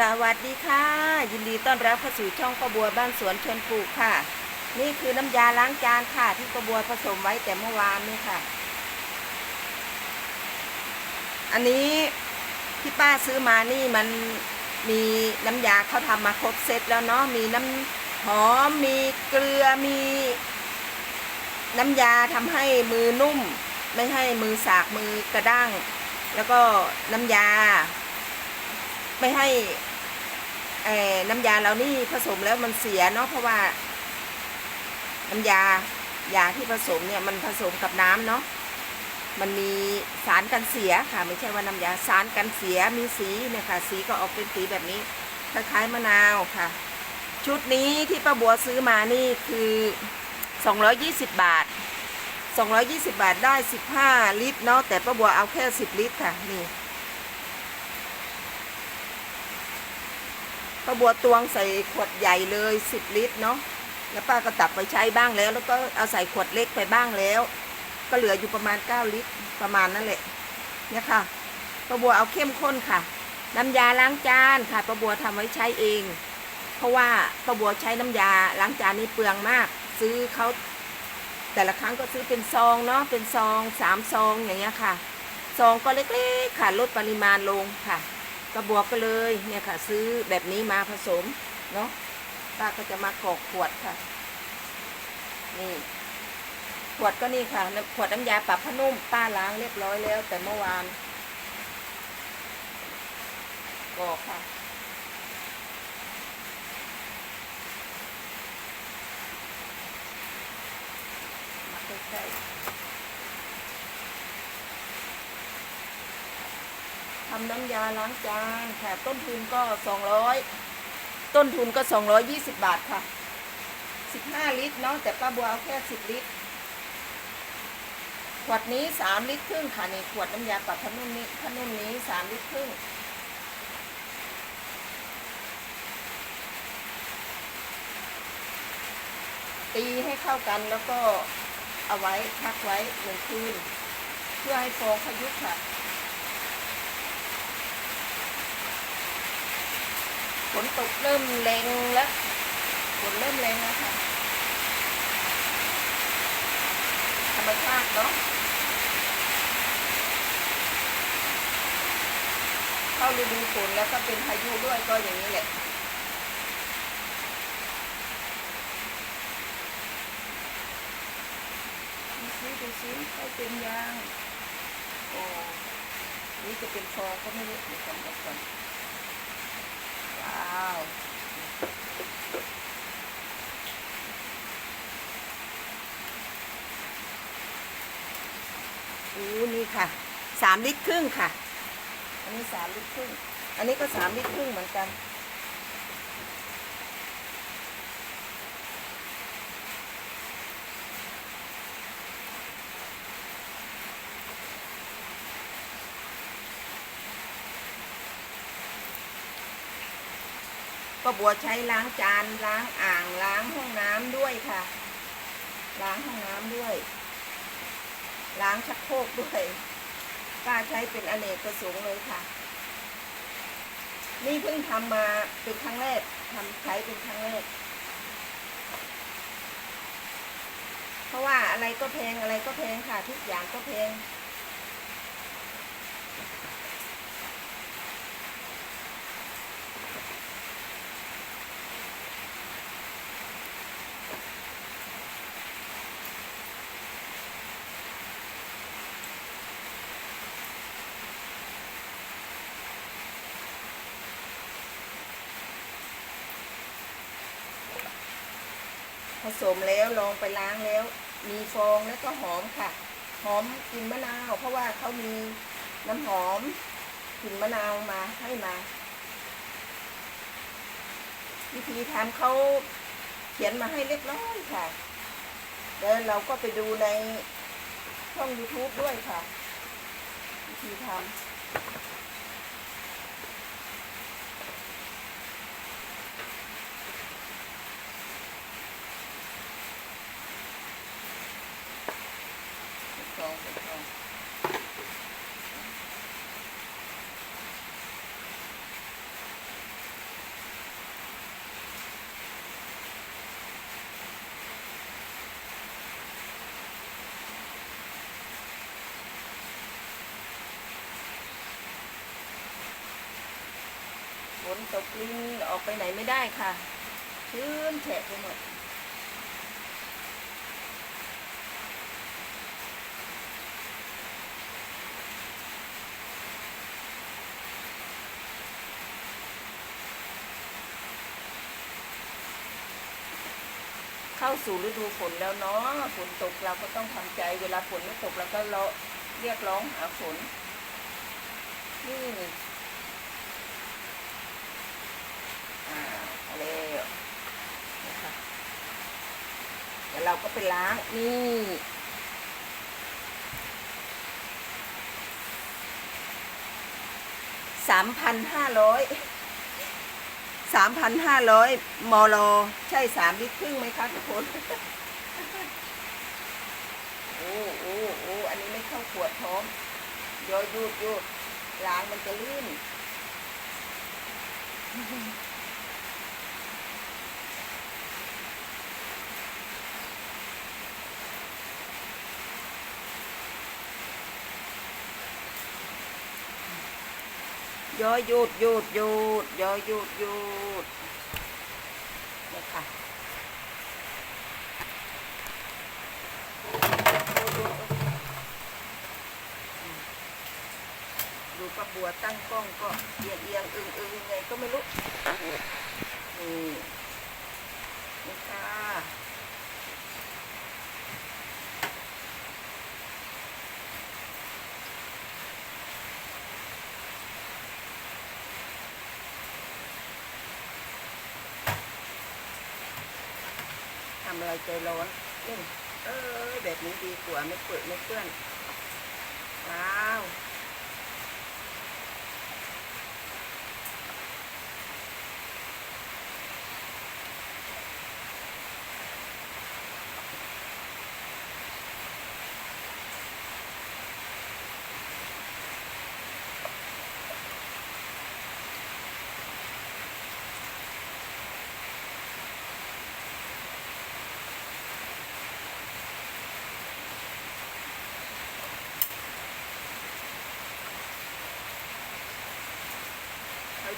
สวัสดีค่ะ ยินดีต้อนรับเข้าสู่ช่องประบัวบ้านสวนชวนปลูกค่ะ นี่คือน้ำยาล้างจานค่ะ ที่ประบัวผสมไว้แต่เมื่อวานนี่ค่ะ อันนี้ที่ป้าซื้อมานี่มันมีน้ำยาเขาทำมาครบเซตแล้วเนาะมีน้ำหอมมีเกลือมี น้ำยาทำให้มือนุ่ม ไม่ให้มือสากมือกระด้าง แล้วก็น้ำยา ไม่ให้น้ำยาเรานี่ผสมแล้วมันเสียเนาะเพราะว่า น้ำยายาที่ผสมเนี่ยมันผสมกับน้ำเนาะมันมีสารกันเสียค่ะ ไม่ใช่ว่าน้ำยาสารกันเสียมีสีเนี่ยค่ะ สีก็ออกเป็นสีแบบนี้คล้ายๆมะนาวค่ะ ชุดนี้ที่ป้าบัวซื้อมานี่คือ 220 บาท 220 บาทได้ 15 ลิตรเนาะแต่ป้าบัวเอาแค่ 10 ลิตรค่ะนี่ ป้าบัวตวงใส่ขวดใหญ่เลยสิบลิตรเนาะแล้วป้าก็ตักไปใช้บ้างแล้ว แล้วก็เอาใส่ขวดเล็กไปบ้างแล้ว ก็เหลืออยู่ประมาณเก้าลิตรประมาณนั่นแหละเนี่ยค่ะป้าบัวเอาเข้มข้นค่ะ น้ำยาล้างจานค่ะป้าบัวทำไว้ใช้เอง เพราะว่าป้าบัวใช้น้ำยาล้างจานนี่เปลืองมาก ซื้อเขาแต่ละครั้งก็ซื้อเป็นซองเนาะเป็นซองสามซองอย่างเงี้ยค่ะซองก็เล็กๆค่ะลดปริมาณลงค่ะ กระบวกก็เลยเนี่ยค่ะ ซื้อแบบนี้มาผสมเนาะป้าก็จะมากรอกขวดค่ะ นี่ ขวดก็นี่ค่ะขวดน้ำยาปรับผ้านุ่มป้าล้างเรียบร้อยแล้ว แต่เมื่อวานกรอกค่ะ มาใกล้ๆ ทำน้ำยาล้างจานค่ะ ต้นทุนก็สองร้อยต้นทุนก็สองร้อยยี่สิบบาทค่ะสิบห้าลิตรเนาะแต่ป้าบัวเอาแค่สิบลิตร ขวดนี้สามลิตรครึ่งค่ะนี่ขวดน้ำยาปรับผ้านุ่มนี้ผ้านุ่มนี้สามลิตรครึ่งตีให้เข้ากันแล้วก็เอาไว้พักไว้หนึ่งคืน เพื่อให้ฟองขยุบค่ะ ฝนตกเริ่มแรงแล้วฝนเริ่มแรงแล้วค่ะธรรมชาติเนาะเข้าฤดูฝนแล้วก็เป็นพายุด้วยก็อย่างนี้แหละดูซิดูซิใกล้เป็นยางโอ้นี่จะเป็นฟองก็ไม่รู้เดี๋ยวก่อนเดี๋ยวก่อนาวอู้นี่ค่ะสามลิตรครึ่งค่ะ อันนี้สามลิตรครึ่ง อันนี้ก็สามลิตรครึ่งเหมือนกัน ก็บัวใช้ล้างจานล้างอ่างล้างห้องน้ำด้วยค่ะ ล้างห้องน้ำด้วย ล้างชักโครกด้วยป้าใช้เป็นอเนกประสงค์เลยค่ะ นี่เพิ่งทำมาเป็นครั้งแรกทำใช้เป็นครั้งแรกเพราะว่าอะไรก็แพงอะไรก็แพงค่ะ ทุกอย่างก็แพง ผสมแล้วลองไปล้างแล้ว มีฟองแล้วก็หอมค่ะ หอมกลิ่นมะนาว เพราะว่าเขามีน้ำหอมกลิ่นมะนาวมาให้มา วิธีทำเขาเขียนมาให้เรียบร้อยค่ะแล้วเราก็ไปดูในช่อง YouTube ด้วยค่ะ วิธีทำ ฟองเป็นฟอง ฝน ตกลินออกไปไหนไม่ได้ค่ะ ชื้นแฉะไปหมดเข้าสู่ฤดูฝนแล้วเนาะฝนตกเราก็ต้องทำใจ เวลาฝนไม่ตกเราก็เราเรียกร้องหาฝนนี่อ่าเอาแล้วนะคะ เราก็ไปล้างนี่สามพันห้าร้อยสามพันห้าร้อยมลใช่สามลิตรครึ่งไหมคะทุกคนโอ้โอ้โอ้อันนี้ไม่เข้าขวดพร้อมโยยูดยูดล้างมันจะลื่น ยอหยุดหยุดหยุดยอหยุดหยุดเนี่ยค่ะดูป้าบัวตั้งกล้องก็เอียงเอียงอึงอึงไงก็ไม่รู้นี่นี่ค่ะ ทำอะไรใจร้อนเล่นเออแบบนี้ดีกว่าไม่เปื้อนไม่เปื้อนว้าว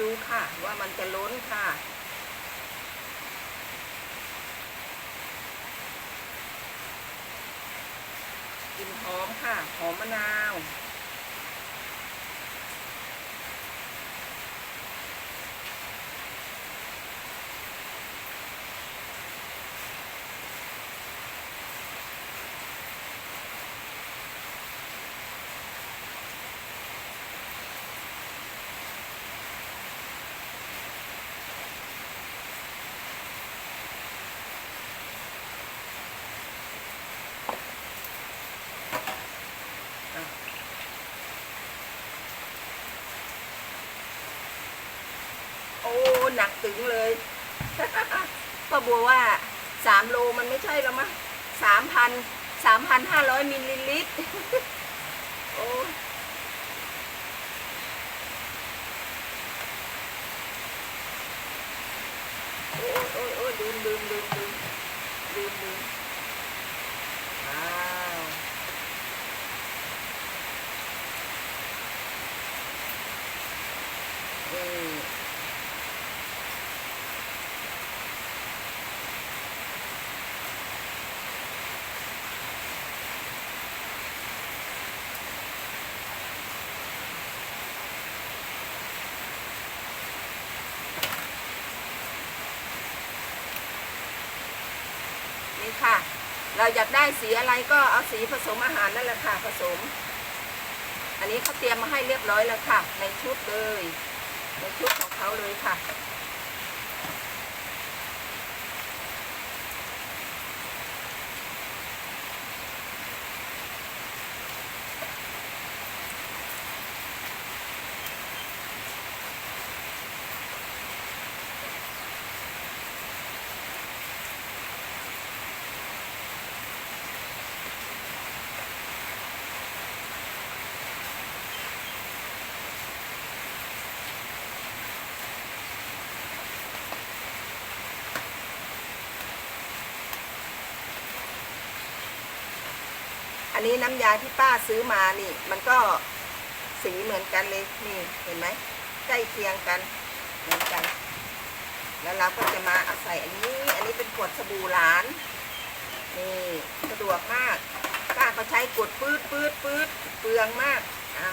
ดูค่ะ ว่ามันจะล้นค่ะกลินหอมค่ะ หอมมะนาว โอ้ หนักถึงเลยป้าบัวว่าสามโลมันไม่ใช่แล้วมั้งสามพันสามพันห้าร้อยมิลลิลิตรโอ้โอ้โอ้ยโอ้ยลืมลืมลืมลืมลืมลืม ค่ะ เราอยากได้สีอะไรก็เอาสีผสมอาหารนั่นแหละค่ะผสม อันนี้เขาเตรียมมาให้เรียบร้อยแล้วค่ะ ในชุดเลย ในชุดของเขาเลยค่ะ นนี้น้ำยาที่ป้าซื้อมานี่ มันก็สีเหมือนกันเลยนี่เห็นไหมใกล้เคียงกันเหมือนกัน แล้วเราก็จะมาเอาใส่อันนี้ อันนี้เป็นขวดสบู่หลาน นี่สะดวกมาก ป้าก็ใช้กดปื๊ดปื๊ดปื๊ดเปลืองมากอะ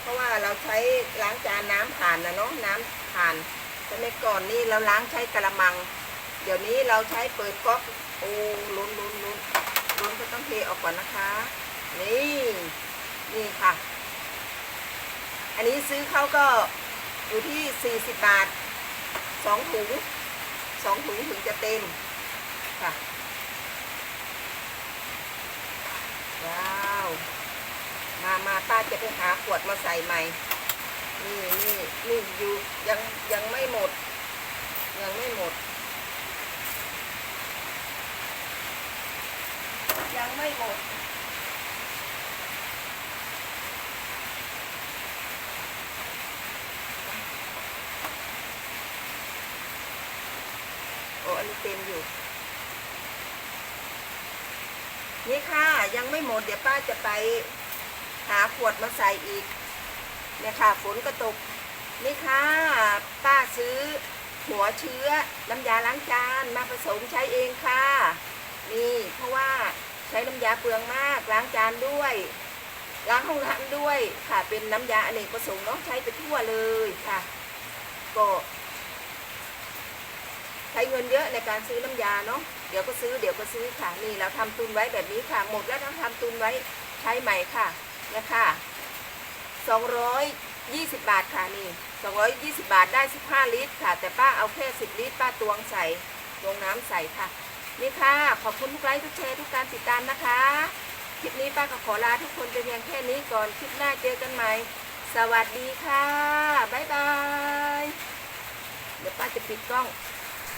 เพราะว่าเราใช้ล้างจานน้ำผ่านนะเนาะน้ำผ่านสมัยก่อนนี่เราล้างใช้กระมัง เดี๋ยวนี้เราใช้เปิดก๊อกโอ้ลุ้นลุ้นลุ้นลุ้นก็ต้องเทออกก่อนนะคะ นี่นี่ค่ะ อันนี้ซื้อเขาก็อยู่ที่ 40 บาทสองถุงสองถุงถึงจะเต็มค่ะว้าวมามาป้าจะไปหาขวดมาใส่ใหม่ นี่นี่นี่อยู่ยังยังไม่หมด ยังไม่หมด ยังไม่หมดโอ้อันนี้เต็มอยู่ นี่ค่ะยังไม่หมด เดี๋ยวป้าจะไปหาขวดมาใส่อีก เนี่ยค่ะฝนก็ตก นี่ค่ะ ป้าซื้อหัวเชื้อน้ำยาล้างจานมาผสมใช้เองค่ะ นี่เพราะว่า ใช้น้ำยาเปลืองมาก ล้างจานด้วย ล้างห้องน้ำด้วยค่ะ เป็นน้ำยาอเนกประสงค์เนาะใช้ไปทั่วเลยค่ะ ก็ใช้เงินเยอะในการซื้อน้ำยาเนาะเดี๋ยวก็ซื้อเดี๋ยวก็ซื้อค่ะนี่เราทำตุนไว้แบบนี้ค่ะ หมดแล้วเราทำตุนไว้ใช้ใหม่ค่ะเนี่ยค่ะสองร้อยยี่สิบบาทค่ะนี่สองร้อยยี่สิบาทได้สิบห้าลิตรค่ะ แต่ป้าเอาแค่สิบลิตรป้าตวงใส่ตวงน้ำใส่ค่ะ นี่ค่ะ ขอบคุณทุกไลค์ทุกแชร์ทุกการติดตามนะคะ คลิปนี้ป้าก็ขอลาทุกคนไปเพียงแค่นี้ก่อน คลิปหน้าเจอกันใหม่ สวัสดีค่ะ บ๊ายบาย เดี๋ยวป้าจะปิดกล้อง